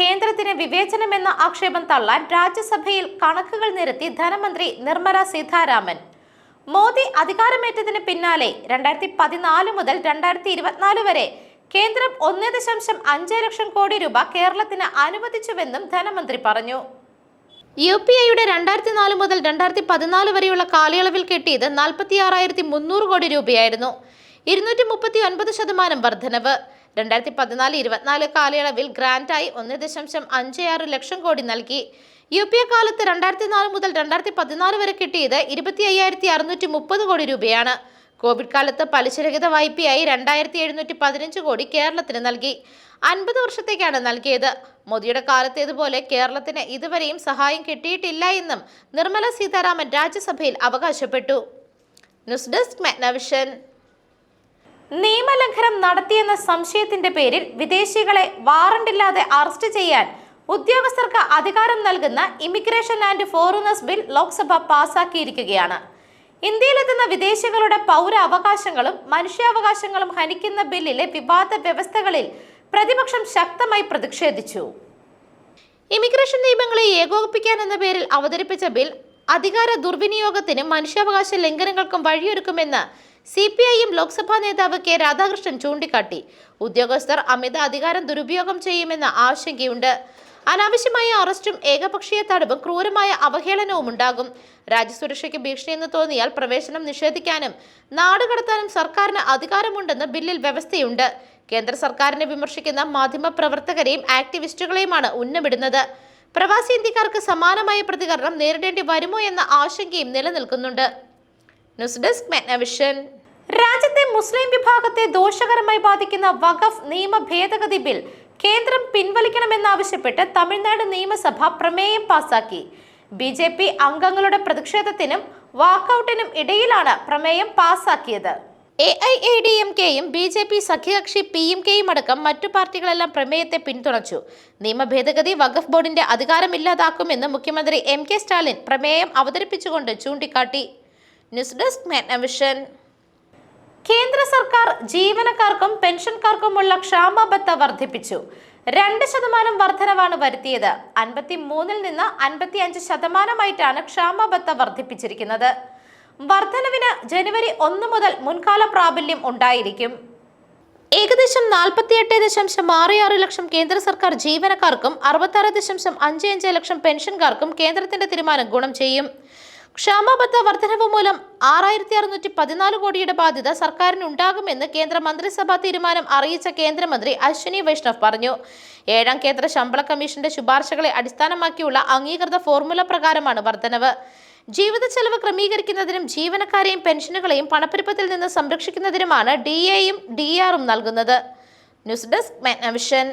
കേന്ദ്രത്തിന് വിവേചനമെന്ന ആക്ഷേപം തള്ളാൻ രാജ്യസഭയിൽ കണക്കുകൾ നിരത്തി ധനമന്ത്രി നിർമ്മല സീതാരാമൻ. മോദി അധികാരമേറ്റതിന് പിന്നാലെ രണ്ടായിരത്തി പതിനാല് മുതൽ രണ്ടായിരത്തി ഇരുപത്തിനാല് വരെ കേന്ദ്രം ഒന്ന് ദശാംശം അഞ്ച് ലക്ഷം കോടി രൂപ കേരളത്തിന് അനുവദിച്ചുവെന്നും ധനമന്ത്രി പറഞ്ഞു. യു പി ഐയുടെ രണ്ടായിരത്തി നാല് മുതൽ രണ്ടായിരത്തി പതിനാല് വരെയുള്ള കാലയളവിൽ കിട്ടിയത് നാൽപ്പത്തി ആറായിരത്തി മുന്നൂറ് കോടി രൂപയായിരുന്നു. ഇരുന്നൂറ്റി മുപ്പത്തി ഒൻപത് ശതമാനം വർധനവ്. രണ്ടായിരത്തി പതിനാല് ഇരുപത്തിനാല് കാലയളവിൽ ഗ്രാന്റായി ഒന്ന് ദശാംശം അഞ്ച് ആറ് ലക്ഷം കോടി നൽകി. യു പി എ കാലത്ത് രണ്ടായിരത്തി നാല് മുതൽ രണ്ടായിരത്തി പതിനാല് വരെ കിട്ടിയത് ഇരുപത്തി അയ്യായിരത്തി അറുന്നൂറ്റി മുപ്പത് കോടി രൂപയാണ്. കോവിഡ് കാലത്ത് പലിശരഹിത വായ്പയായി രണ്ടായിരത്തി എഴുന്നൂറ്റി പതിനഞ്ച് കോടി കേരളത്തിന് നൽകി. അൻപത് വർഷത്തേക്കാണ് നൽകിയത്. മോദിയുടെ കാലത്തേതുപോലെ കേരളത്തിന് ഇതുവരെയും സഹായം കിട്ടിയിട്ടില്ല എന്നും നിർമ്മല സീതാരാമൻ രാജ്യസഭയിൽ അവകാശപ്പെട്ടു. News desk Megnavision. നിയമലംഘനം നടത്തിയെന്ന സംശയത്തിന്റെ പേരിൽ വിദേശികളെ വാറണ്ടില്ലാതെ അറസ്റ്റ് ചെയ്യാൻ ഉദ്യോഗസ്ഥർക്ക് അധികാരം നൽകുന്ന immigration and foreigners bill Lok Sabha പാസാക്കിയിരിക്കുകയാണ്. ഇന്ത്യയിലെത്തുന്ന വിദേശികളുടെ പൗര അവകാശങ്ങളും മനുഷ്യാവകാശങ്ങളും ഹനിക്കുന്ന ബില്ലിലെ വിവാദ വ്യവസ്ഥകളിൽ പ്രതിപക്ഷം ശക്തമായി പ്രതിഷേധിച്ചു. ഇമിഗ്രേഷൻ നിയമങ്ങളെ ഏകോപിപ്പിക്കാൻ എന്ന പേരിൽ അവതരിപ്പിച്ച ബിൽ അധികാര ദുർവിനിയോഗത്തിനും മനുഷ്യാവകാശ ലംഘനങ്ങൾക്കും വഴിയൊരുക്കുമെന്ന് സി പി ഐ ലോക്സഭാ നേതാവ് കെ രാധാകൃഷ്ണൻ ചൂണ്ടിക്കാട്ടി. ഉദ്യോഗസ്ഥർ അമിത അധികാരം ദുരുപയോഗം ചെയ്യുമെന്ന ആശങ്കയുണ്ട്. അനാവശ്യമായ അറസ്റ്റും ഏകപക്ഷീയ തടവും ക്രൂരമായ അവഹേളനവും ഉണ്ടാകും. രാജ്യസുരക്ഷയ്ക്ക് ഭീഷണിയെന്ന് തോന്നിയാൽ പ്രവേശനം നിഷേധിക്കാനും നാടുകടത്താനും സർക്കാരിന് അധികാരമുണ്ടെന്ന് ബില്ലിൽ വ്യവസ്ഥയുണ്ട്. കേന്ദ്ര സർക്കാരിനെ വിമർശിക്കുന്ന മാധ്യമപ്രവർത്തകരെയും ആക്ടിവിസ്റ്റുകളെയുമാണ് ഉന്നമിടുന്നത്. പ്രവാസി ഇന്ത്യക്കാർക്ക് സമാനമായ പ്രതികരണം നേരിടേണ്ടി വരുമോ എന്ന ആശങ്കയും നിലനിൽക്കുന്നുണ്ട്. News desk Megnavision. രാജ്യത്തെ മുസ്ലിം വിഭാഗത്തെ ദോഷകരമായി ബാധിക്കുന്ന വഖഫ് നിയമ ഭേദഗതി ബിൽ കേന്ദ്രം പിൻവലിക്കണമെന്നാവശ്യപ്പെട്ട് തമിഴ്നാട് നിയമസഭ പ്രമേയം പാസാക്കി. ബി ജെ പി അംഗങ്ങളുടെ പ്രതിഷേധത്തിനും വാക്കൌട്ടിനും ഇടയിലാണ് പ്രമേയം പാസാക്കിയത്. A I A D M കെയും ബി ജെ പി സഖ്യകക്ഷി പി എം കെയും അടക്കം മറ്റു പാർട്ടികളെല്ലാം പ്രമേയത്തെ പിന്തുണച്ചു. നിയമ ഭേദഗതി വഖഫ് ബോർഡിന്റെ അധികാരമില്ലാതാക്കുമെന്ന് മുഖ്യമന്ത്രി എം കെ സ്റ്റാലിൻ പ്രമേയം അവതരിപ്പിച്ചുകൊണ്ട് ചൂണ്ടിക്കാട്ടി. News desk Megnavision. കേന്ദ്ര സർക്കാർ ജീവനക്കാർക്കും പെൻഷൻകാർക്കുമുള്ള ക്ഷാമബത്ത വർദ്ധിപ്പിച്ചു. രണ്ട് ശതമാനം വർധനവാണ് വരുത്തിയത്. അൻപത്തി മൂന്നിൽ നിന്ന് അൻപത്തി അഞ്ച് ശതമാനമായിട്ടാണ് ക്ഷാമബത്ത വർദ്ധിപ്പിച്ചിരിക്കുന്നത്. വർധനവിന് ജനുവരി ഒന്ന് മുതൽ മുൻകാല പ്രാബല്യം ഉണ്ടായിരിക്കും. ഏകദേശം നാൽപ്പത്തിയെട്ട് ദശാംശം ആറ് ആറ് ലക്ഷം കേന്ദ്ര സർക്കാർ ജീവനക്കാർക്കും അറുപത്താറ് ദശാംശം അഞ്ച് അഞ്ച് ലക്ഷം പെൻഷൻകാർക്കും കേന്ദ്രത്തിന്റെ തീരുമാനം ഗുണം ചെയ്യും. ക്ഷാമബത്ത വർധനവ് മൂലം ആറായിരത്തി അറുന്നൂറ്റി പതിനാല് കോടിയുടെ ബാധ്യത സർക്കാരിന് ഉണ്ടാകുമെന്ന് കേന്ദ്ര മന്ത്രിസഭാ തീരുമാനം അറിയിച്ച കേന്ദ്രമന്ത്രി അശ്വിനി വൈഷ്ണവ് പറഞ്ഞു. ഏഴാം കേന്ദ്ര ശമ്പള കമ്മീഷന്റെ ശുപാർശകളെ അടിസ്ഥാനമാക്കിയുള്ള അംഗീകൃത ഫോർമുല പ്രകാരമാണ് വർധനവ്. ജീവിത ചെലവ് ക്രമീകരിക്കുന്നതിനും ജീവനക്കാരെയും പെൻഷനുകളെയും പണപ്പെരുപ്പത്തിൽ നിന്ന് സംരക്ഷിക്കുന്നതിനുമാണ് ഡി എയും ഡി ആറും നൽകുന്നത്. News desk Megnavision.